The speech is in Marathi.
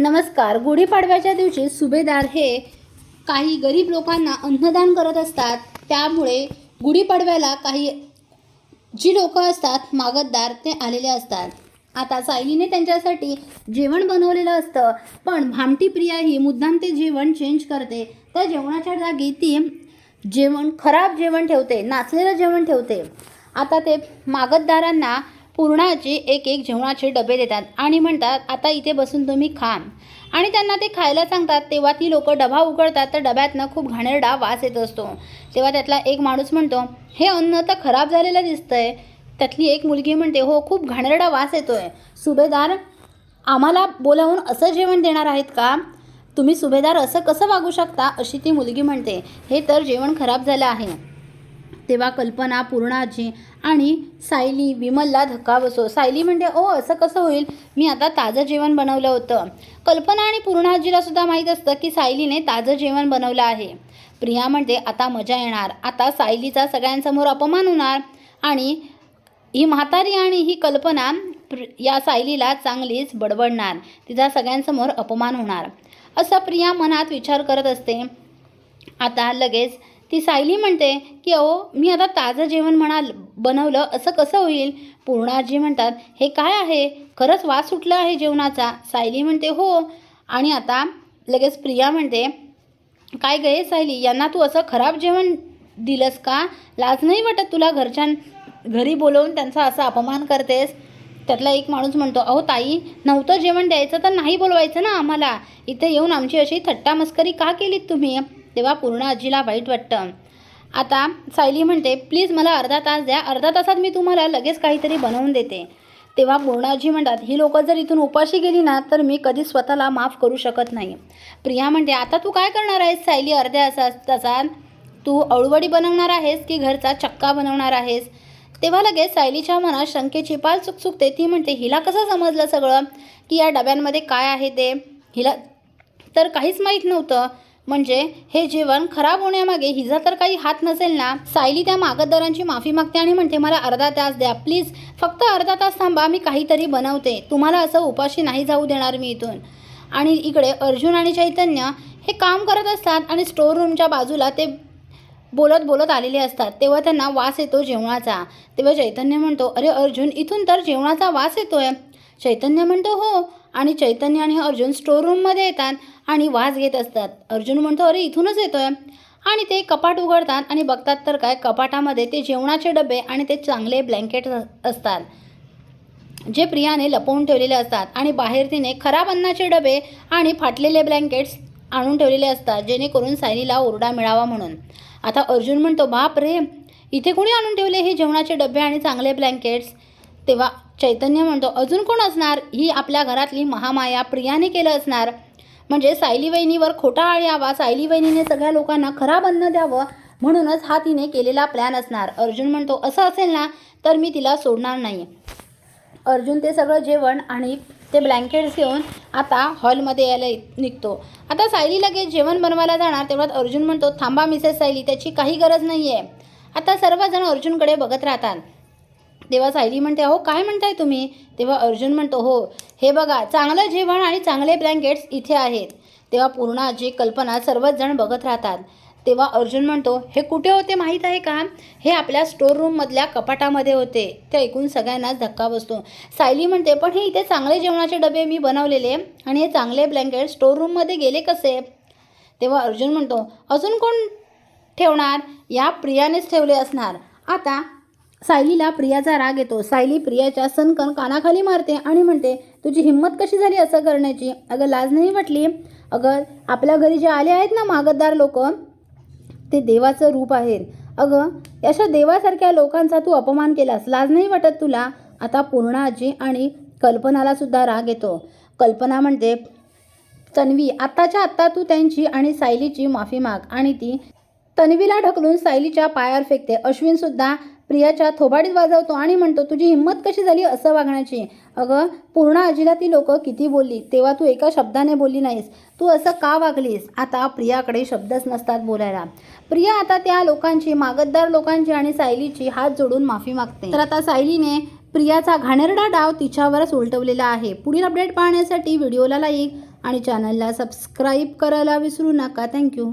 नमस्कार. गुढीपाडव्याच्या दिवशी सुभेदार हे काही गरीब लोकांना अन्नदान करत असतात. त्यामुळे गुढीपाडव्याला काही जी लोकं असतात मागतदार ते आलेले असतात. आता सायलीने त्यांच्यासाठी जेवण बनवलेलं असतं. पण भामटी प्रिया ही मुद्दाम ते जेवण चेंज करते. त्या जेवणाच्या जागी ती जेवण खराब जेवण ठेवते नाचलेलं जेवण ठेवते. आता ते मागतदारांना पूर्णाचे एक एक जेवणाचे डबे देतात आणि म्हणतात आता इथे बसून तुम्ही खा आणि त्यांना ते खायला सांगतात तेव्हा ती लोक डबा उघडतात तर डब्यातनं खूप घाणेरडा वास येत असतो. तेव्हा त्यातला एक माणूस म्हणतो हे अन्न तर खराब झालेलं दिसतंय. त्यातली एक मुलगी म्हणते हो खूप घाणेरडा वास येतोय. सुभेदार आम्हाला बोलावून असं जेवण देणार आहेत का? तुम्ही सुभेदार असं कसं वागू शकता? अशी ती मुलगी म्हणते हे तर जेवण खराब झालं आहे. तेव्हा कल्पना पूर्णाजी आणि सायली विमलला धक्का बसो सायली म्हणजे ओ असं कसं होईल? मी आता ताजं जेवण बनवलं होतं. कल्पना आणि पूर्णाजीला सुद्धा माहीत असतं की सायलीने ताजं जेवण बनवलं आहे. प्रिया म्हणते आता मजा येणार. आता सायलीचा सगळ्यांसमोर अपमान होणार. आणि ही म्हातारी आणि ही कल्पना प्र या सायलीला चांगलीच बडबडणार. तिचा सगळ्यांसमोर अपमान होणार. असं प्रिया मनात विचार करत असते. आता लगेच ती सायली म्हणते की अहो मी आता ताजं जेवण म्हणाल बनवलं असं कसं होईल? पूर्णाजी म्हणतात हे काय आहे? खरंच वास सुटला आहे जेवणाचा. सायली म्हणते हो. आणि आता लगेच प्रिया म्हणते काय गे सायली यांना तू असं खराब जेवण दिलंस का? लाज नाही वाटत तुला घरच्यां घरी बोलवून त्यांचा असा अपमान करतेस? त्यातला एक माणूस म्हणतो अहो ताई नव्हतं जेवण द्यायचं तर नाही बोलवायचं ना आम्हाला. इथे येऊन आमची अशी थट्टा मस्करी का केलीत तुम्ही? तेव्हा पूर्ण आजीला वाईट वाटतं. आता सायली म्हणते प्लीज मला अर्धा तास द्या. अर्धा तासात मी तुम्हाला लगेच काहीतरी बनवून देते. तेव्हा पूर्णाजी म्हणतात ही लोकं जर इथून उपाशी गेली ना तर मी कधी स्वतःला माफ करू शकत नाही. प्रिया म्हणते आता तू काय करणार आहेस सायली? अर्ध्या असा तासात तू अळूवडी बनवणार आहेस की घरचा चक्का बनवणार आहेस? तेव्हा लगेच सायलीच्या मनात शंकेची पाल चुकचुकते. ती म्हणते हिला कसं समजलं सगळं? की या डब्यांमध्ये काय आहे ते? हिला तर काहीच माहीत नव्हतं. म्हणजे हे जेवण खराब होण्यामागे हिचा तर काही हात नसेल ना. सायली त्या मागतदारांची माफी मागते आणि म्हणते मला अर्धा तास द्या प्लीज. फक्त अर्धा तास थांबा मी काहीतरी बनवते. तुम्हाला असं उपाशी नाही जाऊ देणार मी इथून. आणि इकडे अर्जुन आणि चैतन्य हे काम करत असतात आणि स्टोर रूमच्या बाजूला ते बोलत बोलत आलेले असतात. तेव्हा त्यांना वास येतो जेवणाचा. तेव्हा चैतन्य म्हणतो अरे अर्जुन इथून तर जेवणाचा वास येतोय. चैतन्य म्हणतो हो. आणि चैतन्य आणि अर्जुन स्टोर रूममध्ये येतात आणि वास घेत असतात. अर्जुन म्हणतो अरे इथूनच येतोय. आणि ते कपाट उघडतात आणि बघतात तर काय कपाटामध्ये ते जेवणाचे डबे आणि ते चांगले ब्लँकेट असतात जे प्रियाने लपवून ठेवलेले असतात. आणि बाहेर तिने खराब अन्नाचे डबे आणि फाटलेले ब्लँकेट्स आणून ठेवलेले असतात जेणेकरून सायलीला ओरडा मिळावा म्हणून. आता अर्जुन म्हणतो बाप रे इथे कोणी आणून ठेवले हे जेवणाचे डबे आणि चांगले ब्लँकेट्स तेव्हा चैतन्य म्हणतो अजून कोण असणार? ही आपल्या घरातली महामाया प्रियाने केलं असणार. म्हणजे सायली वहिनीवर खोटा आळ यावा सायली वहिनीने सगळ्या लोकांना खराब अन्न द्यावं म्हणूनच हा तिने केलेला प्लॅन असणार. अर्जुन म्हणतो असं असेल ना तर मी तिला सोडणार नाही अर्जुन ते सगळं जेवण आणि ते ब्लँकेट्स घेऊन आता हॉलमध्ये यायला निघतो. आता सायली लगेच जेवण बनवायला जाणार तेवढ्यात अर्जुन म्हणतो थांबा मिसेस सायली त्याची काही गरज नाही आहे आता सर्वजण अर्जुनकडे बघत राहतात. तेव्हा सायली म्हणते अहो काय म्हणताय तुम्ही? तेव्हा अर्जुन म्हणतो हो हे बघा चांगलं जेवण आणि चांगले ब्लँकेट्स इथे आहेत. तेव्हा पूर्ण कल्पना सर्वच जण बघत राहतात. तेव्हा अर्जुन म्हणतो हे कुठे होते माहीत आहे का? हे आपल्या स्टोर रूममधल्या कपाटामध्ये होते. ते ऐकून सगळ्यांनाच धक्का बसतो. सायली म्हणते पण हे इथे चांगले जेवणाचे डबे मी बनवलेले आणि हे चांगले ब्लँकेट स्टोर रूममध्ये गेले कसे? तेव्हा अर्जुन म्हणतो अजून कोण ठेवणार? या प्रियानेच ठेवले असणार. आता सायलीला प्रियाचा राग येतो. सायली प्रियाच्या सनकन कानाखाली मारते आणि म्हणते तुझी हिंमत कशी झाली असं करण्याची? अगं लाज नाही वाटली? अगं आपल्या घरी जे आले आहेत ना मागतदार लोक ते देवाचं रूप आहेत. अगं अशा देवासारख्या लोकांचा तू अपमान केलास. लाज नाही वाटत तुला? आता पूर्णाजी आणि कल्पनाला सुद्धा राग येतो. कल्पना म्हणते तन्वी आत्ताच्या आत्ता तू त्यांची आणि सायलीची माफी माग. आणि ती तन्वीला ढकलून सायलीच्या पायावर फेकते. अश्विनसुद्धा प्रियाच्या थोबाडीत वाजवतो आणि म्हणतो तुझी हिंमत कशी झाली असं वागण्याची? अगं पूर्ण आजीला ती लोक किती बोलली तेव्हा तू एका शब्दाने बोलली नाहीस. तू असं का वागलीस? आता प्रियाकडे शब्दच नसतात बोलायला. प्रिया आता त्या लोकांची मागतदार लोकांची आणि सायलीची हात जोडून माफी मागते. तर आता सायलीने प्रियाचा घाणेरडा डाव तिच्यावरच उलटवलेला आहे. पुढील अपडेट पाहण्यासाठी व्हिडिओला लाईक आणि चॅनलला सबस्क्राईब करायला विसरू नका. थँक्यू.